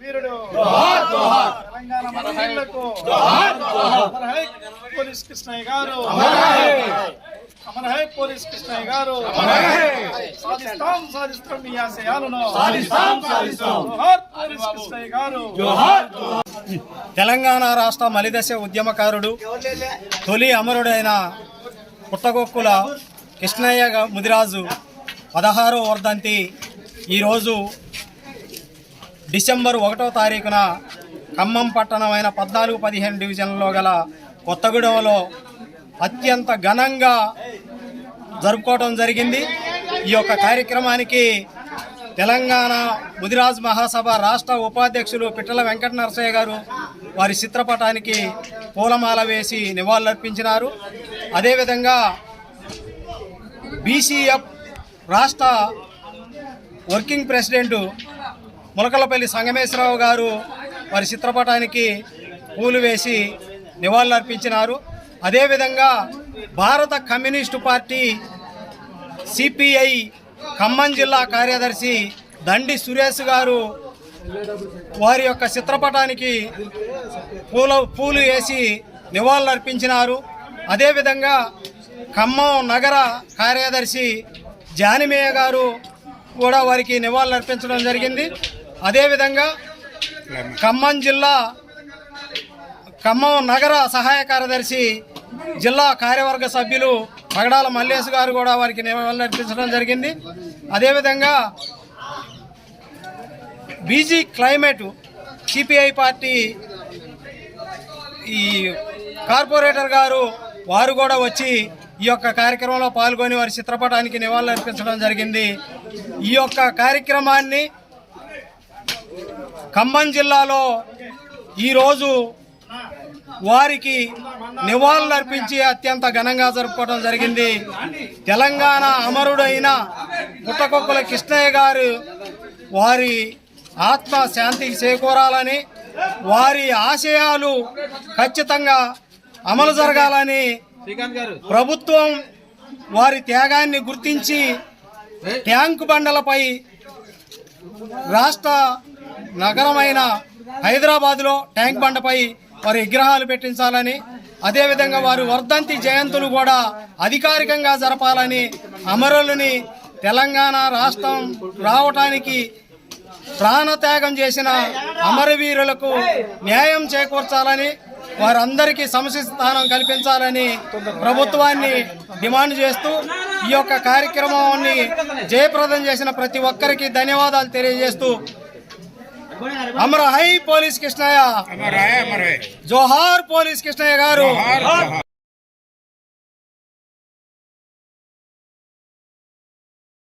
వీరుడు. తెలంగాణ మహిళలకు Amar high police Krishnaiah గారు. Amar high. Police Krishnaiah గారు. సాధిస్తాం సాధిస్తాం మీ ఆశయాలను. జోహార్ పోలీస్ కృష్ణయ్య గారు. తెలంగాణ రాష్ట్ర మలిదశ ఉద్యమకారుడు తొలి అమరుడైన పుట్టగొక్కుల కృష్ణయ్య ముదిరాజు పదహారో వర్ధంతి ఈరోజు డిసెంబర్ ఒకటో తారీఖున ఖమ్మం పట్టణమైన పద్నాలుగు పదిహేను డివిజన్లో గల కొత్తగూడెంలో అత్యంత ఘనంగా జరుపుకోవడం జరిగింది. ఈ యొక్క కార్యక్రమానికి తెలంగాణ ముదిరాజ్ మహాసభ రాష్ట్ర ఉపాధ్యక్షులు పిట్టల వెంకట నరసయ్య గారు వారి చిత్రపటానికి పూలమాల వేసి నివాళులర్పించినారు. అదేవిధంగా బీసీఎఫ్ రాష్ట్ర వర్కింగ్ ప్రెసిడెంటు ములకలపల్లి సంగమేశ్వరరావు గారు వారి చిత్రపటానికి పూలు వేసి నివాళులర్పించినారు అదేవిధంగా భారత కమ్యూనిస్టు పార్టీ సిపిఐ ఖమ్మం జిల్లా కార్యదర్శి దండి సురేష్ గారు వారి యొక్క చిత్రపటానికి పూల పూలు వేసి నివాళులర్పించినారు అదేవిధంగా ఖమ్మం నగర కార్యదర్శి జానిమేయ గారు కూడా వారికి నివాళులర్పించడం జరిగింది. అదేవిధంగా ఖమ్మం జిల్లా ఖమ్మం నగర సహాయ కార్యదర్శి జిల్లా కార్యవర్గ సభ్యులు పగడాల మల్లేష్ గారు కూడా వారికి నివాళులర్పించడం జరిగింది. అదేవిధంగా బీజీ క్లైమేట్ సిపిఐ పార్టీ ఈ కార్పొరేటర్ గారు వారు కూడా వచ్చి ఈ యొక్క కార్యక్రమంలో పాల్గొని వారి చిత్రపటానికి నివాళులు అర్పించడం జరిగింది. ఈ యొక్క కార్యక్రమాన్ని ఖమ్మం జిల్లాలో ఈరోజు వారికి నివాళులు అర్పించి అత్యంత ఘనంగా జరుపుకోవడం జరిగింది. తెలంగాణ అమరుడైన పుట్టకొక్కుల కృష్ణయ్య గారు వారి ఆత్మ శాంతికి చేకూరాలని వారి ఆశయాలు ఖచ్చితంగా అమలు జరగాలని ప్రభుత్వం వారి త్యాగాన్ని గుర్తించి ట్యాంకు బండలపై రాష్ట్ర నగరమైన హైదరాబాద్లో ట్యాంక్ బండపై వారి విగ్రహాలు పెట్టించాలని అదేవిధంగా వారు వర్ధంతి జయంతులు కూడా అధికారికంగా జరపాలని అమరులని తెలంగాణ రాష్ట్రం రావటానికి ప్రాణత్యాగం చేసిన అమరవీరులకు న్యాయం చేకూర్చాలని వారందరికీ సమస్య స్థానం కల్పించాలని ప్రభుత్వాన్ని డిమాండ్ చేస్తూ ఈ యొక్క కార్యక్రమాన్ని జయప్రదం చేసిన ప్రతి ఒక్కరికి ధన్యవాదాలు తెలియజేస్తూ అమర హై పోలీస్ కృష్ణయ్య జోహార్ పోలీస్ కృష్ణయ్య గారు